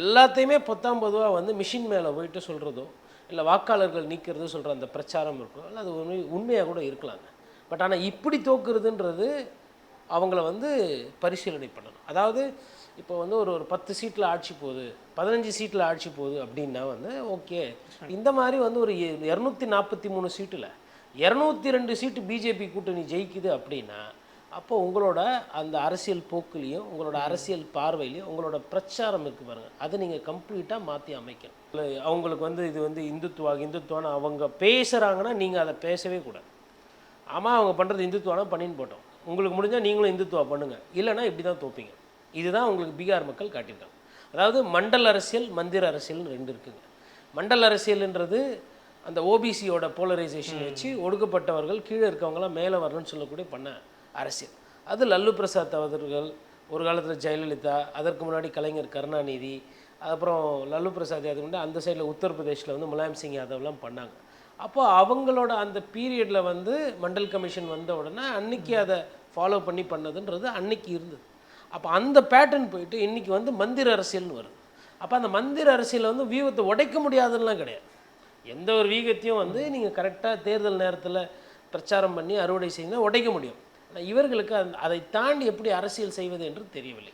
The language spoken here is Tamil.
எல்லாத்தையுமே பத்தாம் பொதுவாக வந்து மிஷின் மேலே போயிட்டு சொல்கிறதோ இல்லை வாக்காளர்கள் நீக்கிறது சொல்கிற அந்த பிரச்சாரம் இருக்கும் இல்லை அது உண்மை உண்மையாக கூட இருக்கலாங்க. பட் ஆனால் இப்படி தோக்குறதுன்றது அவங்கள வந்து பரிசீலனை பண்ணணும். அதாவது இப்போ வந்து ஒரு ஒரு பத்து சீட்டில் ஆட்சி போகுது பதினஞ்சு சீட்டில் ஆட்சி போகுது அப்படின்னா வந்து ஓகே. இந்த மாதிரி வந்து ஒரு இரநூத்தி நாற்பத்தி மூணு சீட்டில் இரநூத்தி ரெண்டு சீட்டு பிஜேபி கூட்டணி ஜெயிக்குது அப்படின்னா அப்போ உங்களோட அந்த அரசியல் போக்குலேயும் உங்களோட அரசியல் பார்வையிலையும் உங்களோட பிரச்சாரம் இருக்குது பாருங்கள் அதை நீங்கள் கம்ப்ளீட்டாக மாற்றி அமைக்கணும். இல்லை அவங்களுக்கு வந்து இது வந்து இந்துத்துவா இந்துத்துவான்னு அவங்க பேசுகிறாங்கன்னா நீங்கள் அதை பேசவே கூடாது. ஆமாம் அவங்க பண்ணுறது இந்துத்துவானா பண்ணின்னு போட்டோம். உங்களுக்கு முடிஞ்சால் நீங்களும் இந்துத்துவா பண்ணுங்கள் இல்லைன்னா இப்படி தான் தோப்பீங்க. இதுதான் உங்களுக்கு பீகார் மக்கள் காட்டியிருக்காங்க. அதாவது மண்டல் அரசியல் மந்திர அரசியல்னு ரெண்டு இருக்குங்க. மண்டல் அரசியல்ன்றது அந்த ஓபிசியோட போலரைசேஷன் வச்சு ஒடுக்கப்பட்டவர்கள் கீழே இருக்கவங்களாம் மேலே வரணும்னு சொல்லக்கூடிய பண்ண. அரசியல். அது லல்லு பிரசாத் அவர்கள் ஒரு காலத்தில் ஜெயலலிதா அதற்கு முன்னாடி கலைஞர் கருணாநிதி அப்புறம் லல்லு பிரசாத் யாதவ் வந்து அந்த சைடில் உத்தரப்பிரதேஷில் வந்து முலாயம் சிங் யாதவ்லாம் பண்ணாங்க. அப்போ அவங்களோட அந்த பீரியடில் வந்து மண்டல் கமிஷன் வந்த உடனே அன்னைக்கு அதை ஃபாலோ பண்ணி பண்ணதுன்றது அன்னைக்கு இருந்தது. அப்போ அந்த பேட்டர்ன் போயிட்டு இன்றைக்கி வந்து மந்திர அரசியல்னு வருது. அப்போ அந்த மந்திர அரசியலில் வந்து வியூகத்தை உடைக்க முடியாதுன்னெலாம் கிடையாது. எந்த ஒரு வீகத்தையும் வந்து நீங்கள் கரெக்டாக தேர்தல் நேரத்தில் பிரச்சாரம் பண்ணி அறுவடை செய்யுங்க உடைக்க முடியும். இவர்களுக்கு அதை தாண்டி எப்படி அரசியல் செய்வது என்று தெரியவில்லை.